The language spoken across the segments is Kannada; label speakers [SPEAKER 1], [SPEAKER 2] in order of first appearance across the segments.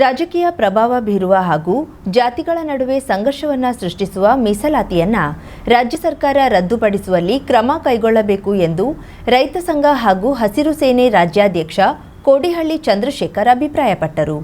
[SPEAKER 1] ರಾಜಕೀಯ ಪ್ರಭಾವ ಬೀರುವ ಹಾಗೂ ಜಾತಿಗಳ ನಡುವೆ ಸಂಘರ್ಷವನ್ನು ಸೃಷ್ಟಿಸುವ ಮೀಸಲಾತಿಯನ್ನ ರಾಜ್ಯ ಸರ್ಕಾರ ರದ್ದುಪಡಿಸುವಲ್ಲಿ ಕ್ರಮ ಕೈಗೊಳ್ಳಬೇಕು ಎಂದು ರೈತ ಸಂಘ ಹಾಗೂ ಹಸಿರು ಸೇನೆ ರಾಜ್ಯಾಧ್ಯಕ್ಷ ಕೋಡಿಹಳ್ಳಿ ಚಂದ್ರಶೇಖರ್ ಅಭಿಪ್ರಾಯಪಟ್ಟರು.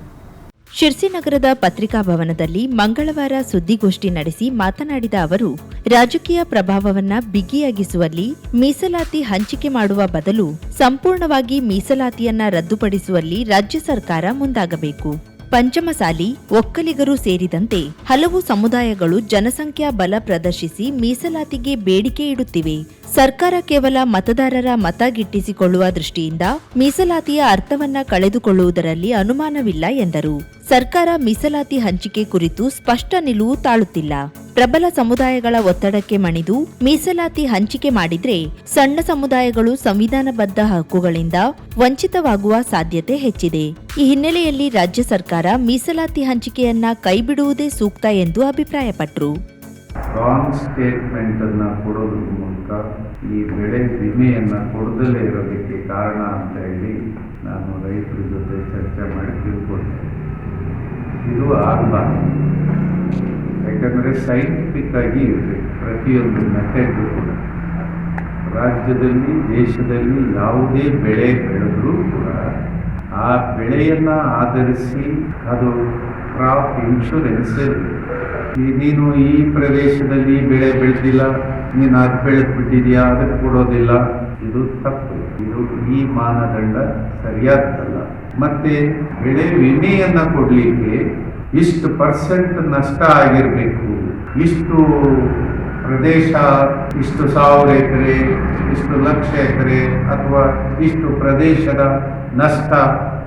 [SPEAKER 1] ಶಿರ್ಸಿ ನಗರದ ಪತ್ರಿಕಾ ಭವನದಲ್ಲಿ ಮಂಗಳವಾರ ಸುದ್ದಿಗೋಷ್ಠಿ ನಡೆಸಿ ಮಾತನಾಡಿದ ಅವರು, ರಾಜಕೀಯ ಪ್ರಭಾವವನ್ನ ಬಿಗಿಯಾಗಿಸುವಲ್ಲಿ ಮೀಸಲಾತಿ ಹಂಚಿಕೆ ಮಾಡುವ ಬದಲು ಸಂಪೂರ್ಣವಾಗಿ ಮೀಸಲಾತಿಯನ್ನ ರದ್ದುಪಡಿಸುವಲ್ಲಿ ರಾಜ್ಯ ಸರ್ಕಾರ ಮುಂದಾಗಬೇಕು. ಪಂಚಮಸಾಲಿ ಒಕ್ಕಲಿಗರು ಸೇರಿದಂತೆ ಹಲವು ಸಮುದಾಯಗಳು ಜನಸಂಖ್ಯಾ ಬಲ ಪ್ರದರ್ಶಿಸಿ ಮೀಸಲಾತಿಗೆ ಬೇಡಿಕೆ ಇಡುತ್ತಿವೆ. ಸರ್ಕಾರ ಕೇವಲ ಮತದಾರರ ಮತ ಗಿಟ್ಟಿಸಿಕೊಳ್ಳುವ ದೃಷ್ಟಿಯಿಂದ ಮೀಸಲಾತಿಯ ಅರ್ಥವನ್ನ ಕಳೆದುಕೊಳ್ಳುವುದರಲ್ಲಿ ಅನುಮಾನವಿಲ್ಲ ಎಂದರು. ಸರ್ಕಾರ ಮೀಸಲಾತಿ ಹಂಚಿಕೆ ಕುರಿತು ಸ್ಪಷ್ಟ ನಿಲುವು ತಾಳುತ್ತಿಲ್ಲ. ಪ್ರಬಲ ಸಮುದಾಯಗಳ ಒತ್ತಡಕ್ಕೆ ಮಣಿದು ಮೀಸಲಾತಿ ಹಂಚಿಕೆ ಮಾಡಿದ್ರೆ ಸಣ್ಣ ಸಮುದಾಯಗಳು ಸಂವಿಧಾನಬದ್ಧ ಹಕ್ಕುಗಳಿಂದ ವಂಚಿತವಾಗುವ ಸಾಧ್ಯತೆ ಹೆಚ್ಚಿದೆ. ಈ ಹಿನ್ನೆಲೆಯಲ್ಲಿ ರಾಜ್ಯ ಸರ್ಕಾರ ಮೀಸಲಾತಿ ಹಂಚಿಕೆಯನ್ನ ಕೈಬಿಡುವುದೇ ಸೂಕ್ತ ಎಂದು ಅಭಿಪ್ರಾಯಪಟ್ಟರು
[SPEAKER 2] ರಾಂಗ್ ಸ್ಟೇಟ್ಮೆಂಟ್ ಅನ್ನ ಕೊಡೋದ್ರ ಮೂಲಕ ಈ ಬೆಳೆ ವಿಮೆಯನ್ನ ಕೊಡದಲ್ಲೇ ಇರೋದಕ್ಕೆ ಕಾರಣ ಅಂತ ಹೇಳಿ ನಾನು ರೈತರ ಜೊತೆ ಚರ್ಚೆ ಮಾಡಿ ತಿಳ್ಕೊಂಡೆ ಇದು ಆಗಬಾರ್ದು. ಯಾಕಂದರೆ ಸೈಂಟಿಫಿಕ್ ಆಗಿ ಇರಬೇಕು ಪ್ರತಿಯೊಂದು ಮೆಥಡ್ ಕೂಡ. ರಾಜ್ಯದಲ್ಲಿ, ದೇಶದಲ್ಲಿ ಯಾವುದೇ ಬೆಳೆ ಬೆಳೆದರೂ ಕೂಡ ಆ ಬೆಳೆಯನ್ನು ಆಧರಿಸಿ ಅದು ಕ್ರಾಪ್ ಇನ್ಶೂರೆನ್ಸ್ ನೀನು ಈ ಪ್ರದೇಶದಲ್ಲಿ ಬೆಳೆ ಬೆಳೆದಿಲ್ಲ, ನೀನು ಅದು ಬೆಳೆದು ಬಿಟ್ಟಿದ್ಯಾ ಅದಕ್ಕೆ ಕೊಡೋದಿಲ್ಲ. ಇದು ತಪ್ಪು. ಇದು ಈ ಮಾನದಂಡ ಸರಿಯಾದಲ್ಲ ಮತ್ತೆ ಬೆಳೆ ವಿಮೆಯನ್ನ ಕೊಡಲಿಕ್ಕೆ ಇಷ್ಟು ಪರ್ಸೆಂಟ್ ನಷ್ಟ ಆಗಿರಬೇಕು. ಇಷ್ಟು ಪ್ರದೇಶ, ಇಷ್ಟು ಸಾವಿರ ಎಕರೆ, ಇಷ್ಟು ಲಕ್ಷ ಎಕರೆ ಅಥವಾ ಇಷ್ಟು ಪ್ರದೇಶದ ನಷ್ಟ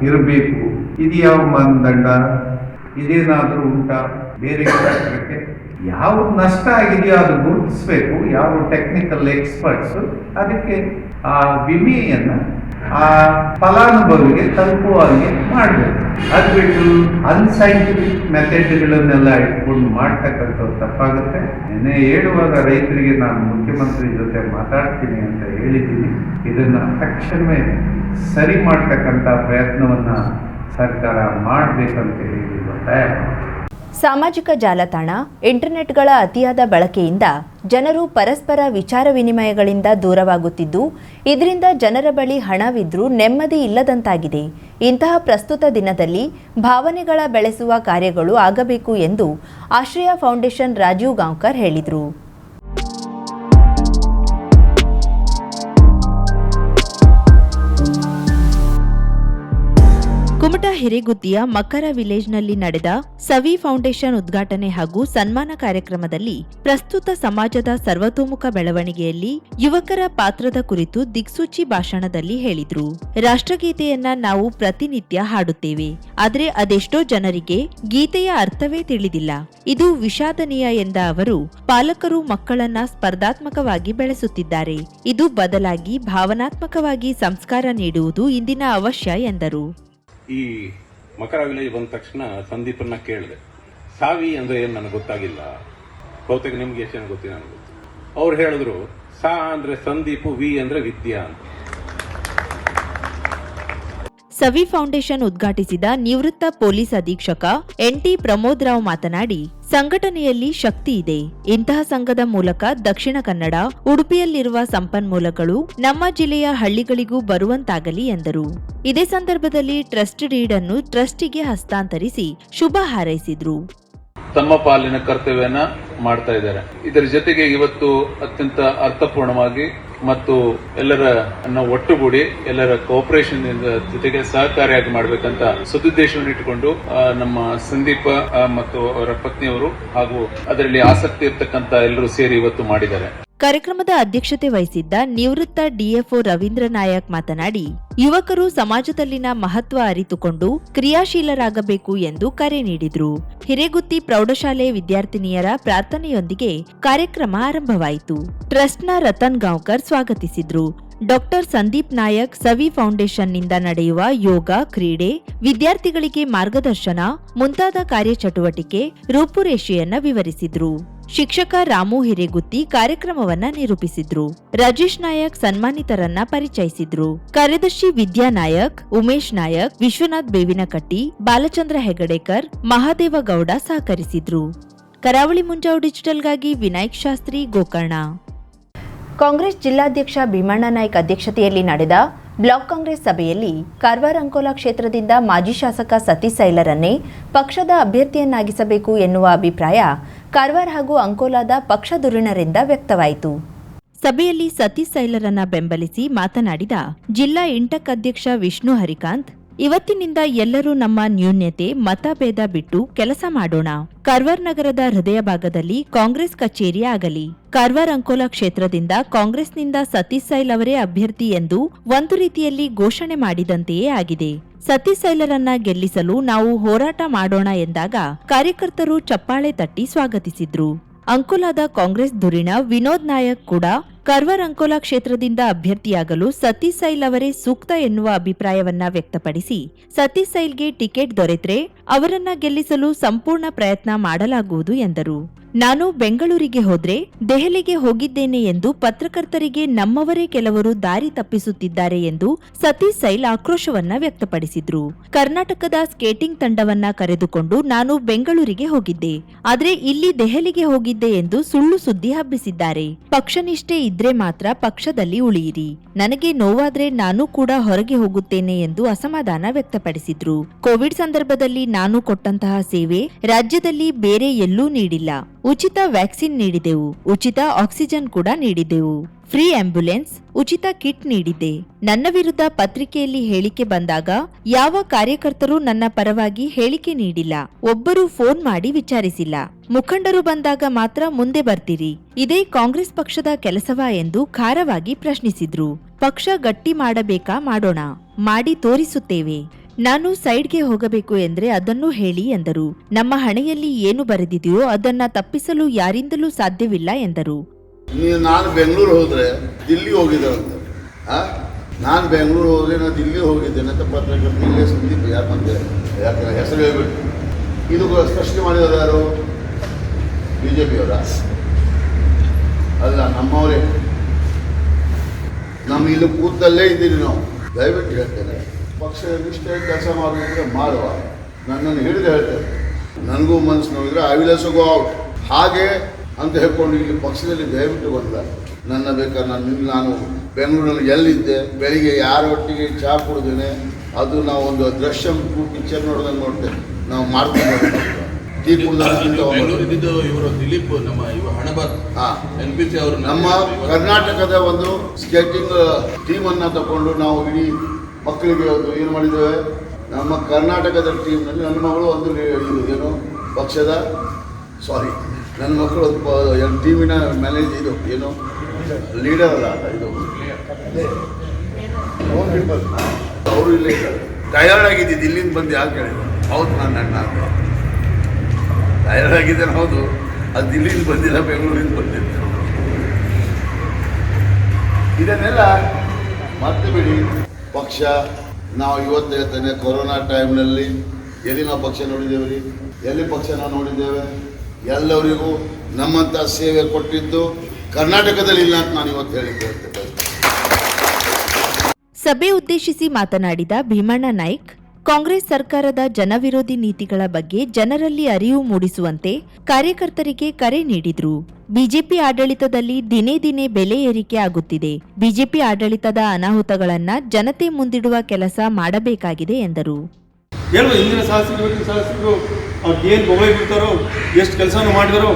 [SPEAKER 2] ಇರಬೇಕು. ಇದು ಯಾವ ಮಾನದಂಡ? ಇದೇನಾದರೂ ಉಂಟಾ? ಬೇರೆ ಕ್ಷೇತ್ರಕ್ಕೆ ಯಾವ ನಷ್ಟ ಆಗಿದೆಯೋ ಅದು ಗುರುತಿಸಬೇಕು. ಯಾವ ಟೆಕ್ನಿಕಲ್ ಎಕ್ಸ್ಪರ್ಟ್ಸ್ ಅದಕ್ಕೆ ಆ ವಿಮೆಯನ್ನು, ಆ ಫಲಾನುಭವಿಗೆ ತಲುಪುವ ಹಾಗೆ ಮಾಡಬೇಕು. ಅದು ಬಿಟ್ಟು ಅನ್ಸೈಂಟಿಫಿಕ್ ಮೆಥಡ್ಗಳನ್ನೆಲ್ಲ ಇಟ್ಕೊಂಡು ಮಾಡ್ತಕ್ಕಂಥದ್ದು ತಪ್ಪಾಗುತ್ತೆ. ನಿನ್ನೆ ಹೇಳುವಾಗ ರೈತರಿಗೆ ನಾನು ಮುಖ್ಯಮಂತ್ರಿ ಜೊತೆ ಮಾತಾಡ್ತೀನಿ ಅಂತ ಹೇಳಿದ್ದೀನಿ. ಇದನ್ನು ತಕ್ಷಣವೇ ಸರಿ ಮಾಡ್ತಕ್ಕಂಥ ಪ್ರಯತ್ನವನ್ನ ಸರ್ಕಾರ ಮಾಡಬೇಕಂತ ಹೇಳಿ ಒತ್ತಾಯ
[SPEAKER 1] ಸಾಮಾಜಿಕ ಜಾಲತಾಣ, ಇಂಟರ್ನೆಟ್ಗಳ ಅತಿಯಾದ ಬಳಕೆಯಿಂದ ಜನರು ಪರಸ್ಪರ ವಿಚಾರ ವಿನಿಮಯಗಳಿಂದ ದೂರವಾಗುತ್ತಿದ್ದು, ಇದರಿಂದ ಜನರ ಬಳಿ ಹಣವಿದ್ರೂ ನೆಮ್ಮದಿ ಇಲ್ಲದಂತಾಗಿದೆ. ಇಂತಹ ಪ್ರಸ್ತುತ ದಿನದಲ್ಲಿ ಭಾವನೆಗಳ ಬೆಳೆಸುವ ಕಾರ್ಯಗಳು ಆಗಬೇಕು ಎಂದು ಆಶ್ರಯ ಫೌಂಡೇಶನ್ ರಾಜೀವ್ ಗಾಂವ್ಕರ್ ಹೇಳಿದರು. ಹಿರೇಗುತ್ತಿಯ ಮಕರ ವಿಲೇಜ್ನಲ್ಲಿ ನಡೆದ ಸವಿ ಫೌಂಡೇಶನ್ ಉದ್ಘಾಟನೆ ಹಾಗೂ ಸನ್ಮಾನ ಕಾರ್ಯಕ್ರಮದಲ್ಲಿ ಪ್ರಸ್ತುತ ಸಮಾಜದ ಸರ್ವತೋಮುಖ ಬೆಳವಣಿಗೆಯಲ್ಲಿ ಯುವಕರ ಪಾತ್ರದ ಕುರಿತು ದಿಕ್ಸೂಚಿ ಭಾಷಣದಲ್ಲಿ ಹೇಳಿದ್ರು. ರಾಷ್ಟ್ರಗೀತೆಯನ್ನ ನಾವು ಪ್ರತಿನಿತ್ಯ ಹಾಡುತ್ತೇವೆ. ಆದರೆ ಅದೆಷ್ಟೋ ಜನರಿಗೆ ಗೀತೆಯ ಅರ್ಥವೇ ತಿಳಿದಿಲ್ಲ. ಇದು ವಿಷಾದನೀಯ ಎಂದ ಅವರು, ಪಾಲಕರು ಮಕ್ಕಳನ್ನ ಸ್ಪರ್ಧಾತ್ಮಕವಾಗಿ ಬೆಳೆಸುತ್ತಿದ್ದಾರೆ. ಇದು ಬದಲಾಗಿ ಭಾವನಾತ್ಮಕವಾಗಿ ಸಂಸ್ಕಾರ ನೀಡುವುದು ಇಂದಿನ ಅವಶ್ಯ ಎಂದರು.
[SPEAKER 3] ಈ ಮಕರ ವಿಲೇಜ್ ಬಂದ ತಕ್ಷಣ ಸಂದೀಪನ್ನ ಕೇಳಿದೆ. ಸಾವಿ ಅಂದ್ರೆ ಏನು ನನಗೆ ಗೊತ್ತಾಗಿಲ್ಲ. ಬಹುತೇಕ ನಿಮ್ಗೆ ಎಷ್ಟು ಗೊತ್ತಿಲ್ಲ ನನಗೆ. ಗೊತ್ತು ಅವ್ರು ಹೇಳಿದ್ರು, ಸಾ ಅಂದ್ರೆ ಸಂದೀಪು, ವಿ ಅಂದ್ರೆ ವಿದ್ಯಾ ಅಂತ.
[SPEAKER 1] ಸವಿ ಫೌಂಡೇಶನ್ ಉದ್ಘಾಟಿಸಿದ ನಿವೃತ್ತ ಪೊಲೀಸ್ ಅಧೀಕ್ಷಕ ಎನ್ಟಿ ಪ್ರಮೋದ್ ರಾವ್ ಮಾತನಾಡಿ ಸಂಘಟನೆಯಲ್ಲಿ ಶಕ್ತಿ ಇದೆ. ಇಂತಹ ಸಂಘದ ಮೂಲಕ ದಕ್ಷಿಣ ಕನ್ನಡ, ಉಡುಪಿಯಲ್ಲಿರುವ ಸಂಪನ್ಮೂಲಗಳು ನಮ್ಮ ಜಿಲ್ಲೆಯ ಹಳ್ಳಿಗಳಿಗೂ ಬರುವಂತಾಗಲಿ ಎಂದರು. ಇದೇ ಸಂದರ್ಭದಲ್ಲಿ ಟ್ರಸ್ಟ್ ಡೀಡ್ ಅನ್ನು ಟ್ರಸ್ಟಿಗೆ ಹಸ್ತಾಂತರಿಸಿ ಶುಭ ಹಾರೈಸಿದ್ರು.
[SPEAKER 3] ತಮ್ಮ ಪಾಲಿನ ಕರ್ತವ್ಯನ ಮಾಡ್ತಾ ಇದ್ದಾರೆ. ಇದರ ಜೊತೆಗೆ ಇವತ್ತು ಅತ್ಯಂತ ಅರ್ಥಪೂರ್ಣವಾಗಿ ಮತ್ತು ಎಲ್ಲರ ಅನ್ನ ಒಟ್ಟುಗೂಡಿ ಎಲ್ಲರ ಕೋಪರೇಷನ್ ಜೊತೆಗೆ ಸಹಕಾರಿಯಾಗಿ ಮಾಡಬೇಕಂತ ಸದುದ್ದೇಶವನ್ನು ಇಟ್ಟುಕೊಂಡು ನಮ್ಮ ಸಂದೀಪ ಮತ್ತು ಅವರ ಪತ್ನಿಯವರು ಹಾಗೂ ಅದರಲ್ಲಿ ಆಸಕ್ತಿ ಇರತಕ್ಕಂತ ಎಲ್ಲರೂ ಸೇರಿ ಇವತ್ತು ಮಾಡಿದ್ದಾರೆ.
[SPEAKER 1] ಕಾರ್ಯಕ್ರಮದ ಅಧ್ಯಕ್ಷತೆ ವಹಿಸಿದ್ದ ನಿವೃತ್ತ ಡಿಎಫ್ಒ ರವೀಂದ್ರ ನಾಯಕ್ ಮಾತನಾಡಿ, ಯುವಕರು ಸಮಾಜದಲ್ಲಿನ ಮಹತ್ವ ಅರಿತುಕೊಂಡು ಕ್ರಿಯಾಶೀಲರಾಗಬೇಕು ಎಂದು ಕರೆ ನೀಡಿದರು. ಹಿರೇಗುತ್ತಿ ಪ್ರೌಢಶಾಲೆ ವಿದ್ಯಾರ್ಥಿನಿಯರ ಪ್ರಾರ್ಥನೆಯೊಂದಿಗೆ ಕಾರ್ಯಕ್ರಮ ಆರಂಭವಾಯಿತು. ಟ್ರಸ್ಟ್ನ ರತನ್ ಗಾಂವ್ಕರ್ ಸ್ವಾಗತಿಸಿದ್ರು. ಡಾಕ್ಟರ್ ಸಂದೀಪ್ ನಾಯಕ್ ಸವಿ ಫೌಂಡೇಶನ್ನಿಂದ ನಡೆಯುವ ಯೋಗ, ಕ್ರೀಡೆ, ವಿದ್ಯಾರ್ಥಿಗಳಿಗೆ ಮಾರ್ಗದರ್ಶನ, ಮುಂತಾದ ಕಾರ್ಯಚಟುವಟಿಕೆ ರೂಪುರೇಷೆಯನ್ನ ವಿವರಿಸಿದ್ರು. ಶಿಕ್ಷಕ ರಾಮು ಹಿರೇಗುತ್ತಿ ಕಾರ್ಯಕ್ರಮವನ್ನ ನಿರೂಪಿಸಿದ್ರು. ರಾಜೇಶ್ ನಾಯಕ್ ಸನ್ಮಾನಿತರನ್ನ ಪರಿಚಯಿಸಿದ್ರು. ಕಾರ್ಯದರ್ಶಿ ವಿದ್ಯಾ ನಾಯಕ್, ಉಮೇಶ್ ನಾಯಕ್, ವಿಶ್ವನಾಥ್ ಬೇವಿನಕಟ್ಟಿ, ಬಾಲಚಂದ್ರ ಹೆಗಡೇಕರ್ ಮಹಾದೇವ ಗೌಡ ಸಹಕರಿಸಿದ್ರು. ಕರಾವಳಿ ಮುಂಜಾವು ಡಿಜಿಟಲ್ಗಾಗಿ ವಿನಾಯಕ್ ಶಾಸ್ತ್ರಿ ಗೋಕರ್ಣ. ಕಾಂಗ್ರೆಸ್ ಜಿಲ್ಲಾಧ್ಯಕ್ಷ ಭೀಮಣ್ಣ ನಾಯ್ಕ್ ಅಧ್ಯಕ್ಷತೆಯಲ್ಲಿ ನಡೆದ ಬ್ಲಾಕ್ ಕಾಂಗ್ರೆಸ್ ಸಭೆಯಲ್ಲಿ ಕಾರವಾರ ಅಂಕೋಲಾ ಕ್ಷೇತ್ರದಿಂದ ಮಾಜಿ ಶಾಸಕ ಸತೀಶ್ ಸೈಲರನ್ನೇ ಪಕ್ಷದ ಅಭ್ಯರ್ಥಿಯನ್ನಾಗಿಸಬೇಕು ಎನ್ನುವ ಅಭಿಪ್ರಾಯ ಕಾರವಾರ ಹಾಗೂ ಅಂಕೋಲಾದ ಪಕ್ಷ ಧುರೀಣರಿಂದ ವ್ಯಕ್ತವಾಯಿತು. ಸಭೆಯಲ್ಲಿ ಸತೀಶ್ ಸೈಲರನ್ನ ಬೆಂಬಲಿಸಿ ಮಾತನಾಡಿದ ಜಿಲ್ಲಾ ಇಂಟಕ್ ಅಧ್ಯಕ್ಷ ವಿಷ್ಣು ಹರಿಕಾಂತ್ ಇವತ್ತಿನಿಂದ ಎಲ್ಲರೂ ನಮ್ಮ ನ್ಯೂನ್ಯತೆ, ಮತಭೇದ ಬಿಟ್ಟು ಕೆಲಸ ಮಾಡೋಣ. ಕರ್ವರ್ ನಗರದ ಹೃದಯ ಭಾಗದಲ್ಲಿ ಕಾಂಗ್ರೆಸ್ ಕಚೇರಿ ಆಗಲಿ. ಕರ್ವರ್ ಅಂಕೋಲಾ ಕ್ಷೇತ್ರದಿಂದ ಕಾಂಗ್ರೆಸ್ನಿಂದ ಸತೀಶ್ ಸೈಲ್ ಅವರೇ ಅಭ್ಯರ್ಥಿ ಎಂದು ಒಂದು ರೀತಿಯಲ್ಲಿ ಘೋಷಣೆ ಮಾಡಿದಂತೆಯೇ ಆಗಿದೆ. ಸತೀಶ್ ಸೈಲರನ್ನ ಗೆಲ್ಲಿಸಲು ನಾವು ಹೋರಾಟ ಮಾಡೋಣ ಎಂದಾಗ ಕಾರ್ಯಕರ್ತರು ಚಪ್ಪಾಳೆ ತಟ್ಟಿ ಸ್ವಾಗತಿಸಿದ್ರು. ಅಂಕೋಲಾದ ಕಾಂಗ್ರೆಸ್ ಧುರೀಣ ವಿನೋದ್ ನಾಯಕ್ ಕೂಡ ಕರ್ವರ್ ಅಂಕೋಲಾ ಕ್ಷೇತ್ರದಿಂದ ಅಭ್ಯರ್ಥಿಯಾಗಲು ಸತೀಶ್ ಸೈಲ್ ಅವರೇ ಸೂಕ್ತ ಎನ್ನುವ ಅಭಿಪ್ರಾಯವನ್ನ ವ್ಯಕ್ತಪಡಿಸಿ, ಸತೀಶ್ ಸೈಲ್ಗೆ ಟಿಕೆಟ್ ದೊರೆತರೆ ಅವರನ್ನ ಗೆಲ್ಲಿಸಲು ಸಂಪೂರ್ಣ ಪ್ರಯತ್ನ ಮಾಡಲಾಗುವುದು ಎಂದರು. ನಾನು ಬೆಂಗಳೂರಿಗೆ ಹೋದ್ರೆ ದೆಹಲಿಗೆ ಹೋಗಿದ್ದೇನೆ ಎಂದು ಪತ್ರಕರ್ತರಿಗೆ ನಮ್ಮವರೇ ಕೆಲವರು ದಾರಿ ತಪ್ಪಿಸುತ್ತಿದ್ದಾರೆ ಎಂದು ಸತೀಶ್ ಸೈಲ್ ಆಕ್ರೋಶವನ್ನ ವ್ಯಕ್ತಪಡಿಸಿದ್ರು. ಕರ್ನಾಟಕದ ಸ್ಕೇಟಿಂಗ್ ತಂಡವನ್ನ ಕರೆದುಕೊಂಡು ನಾನು ಬೆಂಗಳೂರಿಗೆ ಹೋಗಿದ್ದೆ. ಆದ್ರೆ ಇಲ್ಲಿ ದೆಹಲಿಗೆ ಹೋಗಿದ್ದೆ ಎಂದು ಸುಳ್ಳು ಸುದ್ದಿ ಹಬ್ಬಿಸಿದ್ದಾರೆ. ಪಕ್ಷನಿಷ್ಠೆ ಇದ್ರೆ ಮಾತ್ರ ಪಕ್ಷದಲ್ಲಿ ಉಳಿಯಿರಿ. ನನಗೆ ನೋವಾದ್ರೆ ನಾನು ಕೂಡ ಹೊರಗೆ ಹೋಗುತ್ತೇನೆ ಎಂದು ಅಸಮಾಧಾನ ವ್ಯಕ್ತಪಡಿಸಿದ್ರು. ಕೋವಿಡ್ ಸಂದರ್ಭದಲ್ಲಿ ನಾನು ಕೊಟ್ಟಂತಹ ಸೇವೆ ರಾಜ್ಯದಲ್ಲಿ ಬೇರೆ ಎಲ್ಲೂ ನೀಡಿಲ್ಲ. ಉಚಿತ ವ್ಯಾಕ್ಸಿನ್ ನೀಡಿದೆವು. ಉಚಿತ ಆಕ್ಸಿಜನ್ ಕೂಡ ನೀಡಿದೆವು. ಫ್ರೀ ಆಂಬ್ಯುಲೆನ್ಸ್ ಉಚಿತ ಕಿಟ್ ನೀಡಿದೆ. ನನ್ನ ವಿರುದ್ಧ ಪತ್ರಿಕೆಯಲ್ಲಿ ಹೇಳಿಕೆ ಬಂದಾಗ, ಯಾವ ಕಾರ್ಯಕರ್ತರು ನನ್ನ ಪರವಾಗಿ ಹೇಳಿಕೆ ನೀಡಿಲ್ಲ. ಒಬ್ಬರು ಫೋನ್ ಮಾಡಿ ವಿಚಾರಿಸಿಲ್ಲ. ಮುಖಂಡರು ಬಂದಾಗ ಮಾತ್ರ ಮುಂದೆ ಬರ್ತೀರಿ. ಇದೇ ಕಾಂಗ್ರೆಸ್ ಪಕ್ಷದ ಕೆಲಸವಾ ಎಂದು ಖಾರವಾಗಿ ಪ್ರಶ್ನಿಸಿದ್ರು. ಪಕ್ಷ ಗಟ್ಟಿ ಮಾಡಬೇಕಾ ಮಾಡೋಣ. ಮಾಡಿ ತೋರಿಸುತ್ತೇವೆ. ನಾನು ಸೈಡ್ಗೆ ಹೋಗಬೇಕು ಎಂದ್ರೆ ಅದನ್ನು ಹೇಳಿ ಎಂದರು. ನಮ್ಮ ಹಣೆಯಲ್ಲಿ ಏನು ಬರೆದಿದೆಯೋ ಅದನ್ನ ತಪ್ಪಿಸಲು ಯಾರಿಂದಲೂ ಸಾಧ್ಯವಿಲ್ಲ ಎಂದರು.
[SPEAKER 4] ನಾನು ಬೆಂಗಳೂರು ಹೋದ್ರೆ ದಿಲ್ಲಿ ಹೋಗಿದ್ದಾರಂತೆ ಆ? ನಾನು ಬೆಂಗಳೂರು ಹೋದ್ರೆ ನಾನು ದಿಲ್ಲಿ ಹೋಗಿದ್ದೇನೆ ಅಂತ ಪತ್ರಕರ್ತ ಇಲ್ಲೇ ಸಂದೀಪ್ ಬಂದೆ? ಯಾಕಂದ್ರೆ ಹೆಸರು ಹೇಳ್ಬಿಟ್ಟು. ಇದು ಸ್ಪಷ್ಟ ಮಾಡಿದವರು ಯಾರು? ಬಿ ಜೆ ಪಿಯವರ ಅಲ್ಲ, ನಮ್ಮವರೇ. ನಮ್ಮ ಇಲ್ಲಿ ಕೂತಲ್ಲೇ ಇದ್ದೀರಿ ನಾವು. ದಯವಿಟ್ಟು ಹೇಳ್ತೇನೆ. ಪಕ್ಷ ನಿಷ್ಠೆ ಕೆಲಸ ಮಾಡಬೇಕಂದ್ರೆ ಮಾಡುವ. ನನ್ನನ್ನು ಹಿಡಿದು ಹೇಳ್ತೇನೆ. ನನಗೂ ಮನಸ್ಸು ನೋಡಿದ್ರೆ ಐ ವಿಲ್ ಗೋ ಔಟ್ ಹಾಗೆ ಅಂತ ಹೇಳ್ಕೊಂಡು ಇಲ್ಲಿ ಪಕ್ಷದಲ್ಲಿ ದಯವಿಟ್ಟು ಬಂದ. ನನ್ನ ಬೇಕಾದ್ರೆ ನಾನು ನಿನ್ನ ನಾನು ಬೆಂಗಳೂರಲ್ಲಿ ಎಲ್ಲಿದ್ದೆ ಬೆಳಿಗ್ಗೆ ಯಾರೊಟ್ಟಿಗೆ ಚಹಾ ಕುಡಿದೇನೆ ಅದು ನಾವು ಒಂದು ದೃಶ್ಯ ಪಿಕ್ಚರ್ ನೋಡ್ದಂಗೆ ನೋಡ್ತೇವೆ ನಾವು ಮಾಡ್ಕೊಂಡು ಟೀ
[SPEAKER 5] ಇವರು ದಿಲೀಪ್ ನಮ್ಮ ಇವ ಹಣಬಾರ್ ಎನ್ ಪಿ ಸಿ ಅವರು
[SPEAKER 4] ನಮ್ಮ ಕರ್ನಾಟಕದ ಒಂದು ಸ್ಕೇಟಿಂಗ್ ಟೀಮನ್ನು ತಗೊಂಡು ನಾವು ಇಡೀ ಮಕ್ಕಳಿಗೆ ಏನು ಮಾಡಿದ್ದೇವೆ? ನಮ್ಮ ಕರ್ನಾಟಕದ ಟೀಮ್ನಲ್ಲಿ ನನ್ನ ಮಗಳು ಒಂದು ಏನು ಪಕ್ಷದ ಸಾರಿ ನನ್ನ ಮಕ್ಕಳು ಒಂದು ಟೀಮಿನ ಮ್ಯಾನೇಜ್ ಇದು, ಏನು ಲೀಡರ್ ಅಲ್ಲ ಇದು. ಅವರು ಇಲ್ಲಿ ಇದ್ದಾರೆ ಟಯರ್ಡ್ ಆಗಿದ್ದು ಇಲ್ಲಿಂದ ಬಂದು ಯಾಕೆ ಹೇಳಿದ್ರು? ಹೌದು, ನನ್ನ ಅಣ್ಣ ಅಂತ. ಟಯರ್ಡ್ ಹೌದು. ಅದು ದಿಲ್ಲಿಂದ ಬಂದಿಲ್ಲ, ಬೆಂಗಳೂರಿಂದ ಬಂದಿದ್ದೆ. ಇದನ್ನೆಲ್ಲ ಮತ್ತೆ ಬಿಡಿ. ಪಕ್ಷ, ನಾವು ಇವತ್ತು ಹೇಳ್ತೇನೆ, ಕೊರೋನಾ ಟೈಮ್ನಲ್ಲಿ ಎಲ್ಲಿ ನಾವು ಪಕ್ಷ ನೋಡಿದ್ದೇವೆ ರೀ? ಎಲ್ಲಿ ಪಕ್ಷ ನಾವು ನೋಡಿದ್ದೇವೆ? ಎಲ್ಲರಿಗೂ ನಮ್ಮಂಥ ಸೇವೆ ಕೊಟ್ಟಿದ್ದು ಕರ್ನಾಟಕದಲ್ಲಿ ಇಲ್ಲ ಅಂತ ನಾನು ಇವತ್ತು ಹೇಳಿದ್ದೆ.
[SPEAKER 1] ಸಭೆ ಉದ್ದೇಶಿಸಿ ಮಾತನಾಡಿದ ಭೀಮಣ್ಣ ನಾಯ್ಕ್ ಕಾಂಗ್ರೆಸ್ ಸರ್ಕಾರದ ಜನವಿರೋಧಿ ನೀತಿಗಳ ಬಗ್ಗೆ ಜನರಲ್ಲಿ ಅರಿವು ಮೂಡಿಸುವಂತೆ ಕಾರ್ಯಕರ್ತರಿಗೆ ಕರೆ ನೀಡಿದ್ರು. ಬಿಜೆಪಿ ಆಡಳಿತದಲ್ಲಿ ದಿನೇ ದಿನೇ ಬೆಲೆ ಏರಿಕೆ ಆಗುತ್ತಿದೆ. ಬಿಜೆಪಿ ಆಡಳಿತದ ಅನಾಹುತಗಳನ್ನ ಜನತೆ ಮುಂದಿಡುವ ಕೆಲಸ ಮಾಡಬೇಕಾಗಿದೆ ಎಂದರು.
[SPEAKER 6] ಶಾಸಕರು ಶಾಸಕರು ಅವ್ರಿಗೆ ಏನು ಬಿಡ್ತಾರೋ ಎಷ್ಟು ಕೆಲಸನೂ ಮಾಡಿದಾರೋ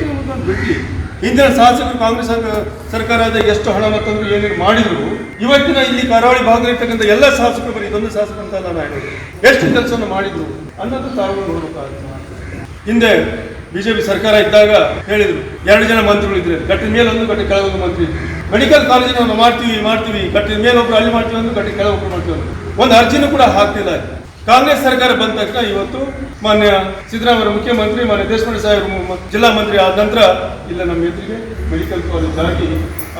[SPEAKER 6] ನಿಮ್ಮದೊಂದು ಬಿಡ್ಲಿ ಹಿಂದಿನ ಶಾಸಕರು ಕಾಂಗ್ರೆಸ್ ಸರ್ಕಾರ ಎಷ್ಟು ಹಣ ಮತ್ತೊಂದು ಏನೇನು ಮಾಡಿದ್ರು, ಇವತ್ತಿನ ಇಲ್ಲಿ ಕರಾವಳಿ ಭಾಗದಲ್ಲಿರ್ತಕ್ಕಂಥ ಎಲ್ಲ ಶಾಸಕರು ಬರೀ ಇದೊಂದು ಶಾಸಕ ಅಂತ ನಾನು ಹೇಳಿದ್ರು ಎಷ್ಟು ಕೆಲಸವನ್ನು ಮಾಡಿದ್ರು ಅನ್ನೋದು ತಾವು ನೋಡಬೇಕಾಗುತ್ತೆ ಹಿಂದೆ ಬಿಜೆಪಿ ಸರ್ಕಾರ ಇದ್ದಾಗ ಹೇಳಿದ್ರು, ಎರಡು ಜನ ಮಂತ್ರಿಗಳು ಇದ್ರೆ ಕಟ್ಟಿನ ಮೇಲೆ ಒಂದು ಕಟ್ಟಿ ಕೆಳಗೊಂದು ಮಂತ್ರಿ ಮೆಡಿಕಲ್ ಕಾಲೇಜಿನ ಮಾಡ್ತೀವಿ ಮಾಡ್ತೀವಿ ಕಟ್ಟಿನ ಮೇಲೆ ಒಬ್ರು ಅಲ್ಲಿ ಮಾಡ್ತೀವಿ ಅಂದ್ರೆ ಕಟ್ಟಿ ಕೆಳಗೆ ಒಬ್ರು ಮಾಡ್ತೀವಿ. ಒಂದು ಅರ್ಜಿನೂ ಕೂಡ ಹಾಕ್ತಿಲ್ಲ. ಕಾಂಗ್ರೆಸ್ ಸರ್ಕಾರ ಬಂದ ತಕ್ಷಣ ಇವತ್ತು ಮಾನ್ಯ ಸಿದ್ದರಾಮಯ್ಯ ಮುಖ್ಯಮಂತ್ರಿ, ಮಾನ್ಯ ದೇಶಪಾಂಡೆ ಸಾಹೇಬರು ಮ- ಜಿಲ್ಲಾ ಮಂತ್ರಿ ಆದ ನಂತರ ಇಲ್ಲ ನಮ್ಮ ಎದುರಿಗೆ ಮೆಡಿಕಲ್ ಕಾಲೇಜ್ ಆಗಿ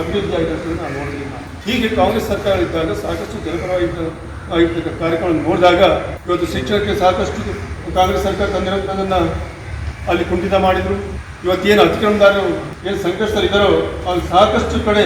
[SPEAKER 6] ಅಭಿವೃದ್ಧಿ ಆಗಿದೆ ಅಂತ ನೋಡಿದ್ದೀನಿ ಹೀಗೆ ಕಾಂಗ್ರೆಸ್ ಸರ್ಕಾರ ಇದ್ದಾಗ ಸಾಕಷ್ಟು ಜನಪರವಾಗಿದ್ದ ಆಗಿರ್ತಕ್ಕ ಕಾರ್ಯಕ್ರಮ ನೋಡಿದಾಗ ಇವತ್ತು ಶಿಕ್ಷಣಕ್ಕೆ ಸಾಕಷ್ಟು ಕಾಂಗ್ರೆಸ್ ಸರ್ಕಾರ ತಂದಿರೋದನ್ನ ಅಲ್ಲಿ ಕುಂಠಿತ ಮಾಡಿದರು. ಏನು ಅತಿಕ್ರಮದಾರರು, ಏನು ಸಂಕಷ್ಟದಲ್ಲಿದ್ದಾರೋ ಅಲ್ಲಿ ಸಾಕಷ್ಟು ಕಡೆ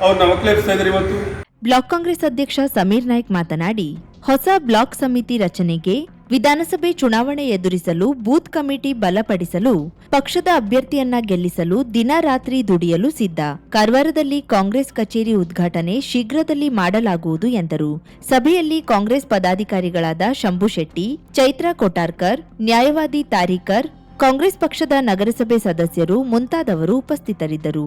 [SPEAKER 6] ಅವ್ರನ್ನ ಒಕ್ಕಲೇಪಿಸ್ತಾ ಇದ್ದಾರೆ ಇವತ್ತು.
[SPEAKER 1] ಬ್ಲಾಕ್ ಕಾಂಗ್ರೆಸ್ ಅಧ್ಯಕ್ಷ ಸಮೀರ್ ನಾಯ್ಕ್ ಮಾತನಾಡಿ ಹೊಸ ಬ್ಲಾಕ್ ಸಮಿತಿ ರಚನೆಗೆ ವಿಧಾನಸಭೆ ಚುನಾವಣೆ ಎದುರಿಸಲು ಬೂತ್ ಕಮಿಟಿ ಬಲಪಡಿಸಲು ಪಕ್ಷದ ಅಭ್ಯರ್ಥಿಯನ್ನ ಗೆಲ್ಲಿಸಲು ದಿನ ರಾತ್ರಿ ದುಡಿಯಲು ಸಿದ್ಧ. ಕಾರವಾರದಲ್ಲಿ ಕಾಂಗ್ರೆಸ್ ಕಚೇರಿ ಉದ್ಘಾಟನೆ ಶೀಘ್ರದಲ್ಲಿ ಮಾಡಲಾಗುವುದು ಎಂದರು. ಸಭೆಯಲ್ಲಿ ಕಾಂಗ್ರೆಸ್ ಪದಾಧಿಕಾರಿಗಳಾದ ಶಂಭು ಶೆಟ್ಟಿ, ಚೈತ್ರಾ ಕೊಟಾರ್ಕರ್ ನ್ಯಾಯವಾದಿ ತಾರೀಕರ್, ಕಾಂಗ್ರೆಸ್ ಪಕ್ಷದ ನಗರಸಭೆ ಸದಸ್ಯರು ಮುಂತಾದವರು ಉಪಸ್ಥಿತರಿದ್ದರು.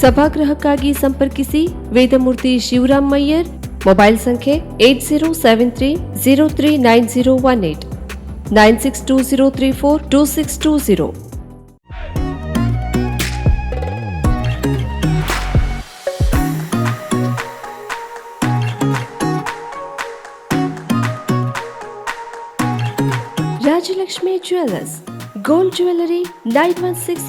[SPEAKER 7] ಸಭಾಗೃಹಕ್ಕಾಗಿ ಸಂಪರ್ಕಿಸಿ ವೇದಮೂರ್ತಿ ಶಿವರಾಮ್ ಮಯ್ಯರ್ ಮೊಬೈಲ್ ಸಂಖ್ಯೆ eight zero seven three, zero three nine zero one eight. Nine six two zero three four two six two zero. Rajalakshmi jewellers gold jewellery nine one six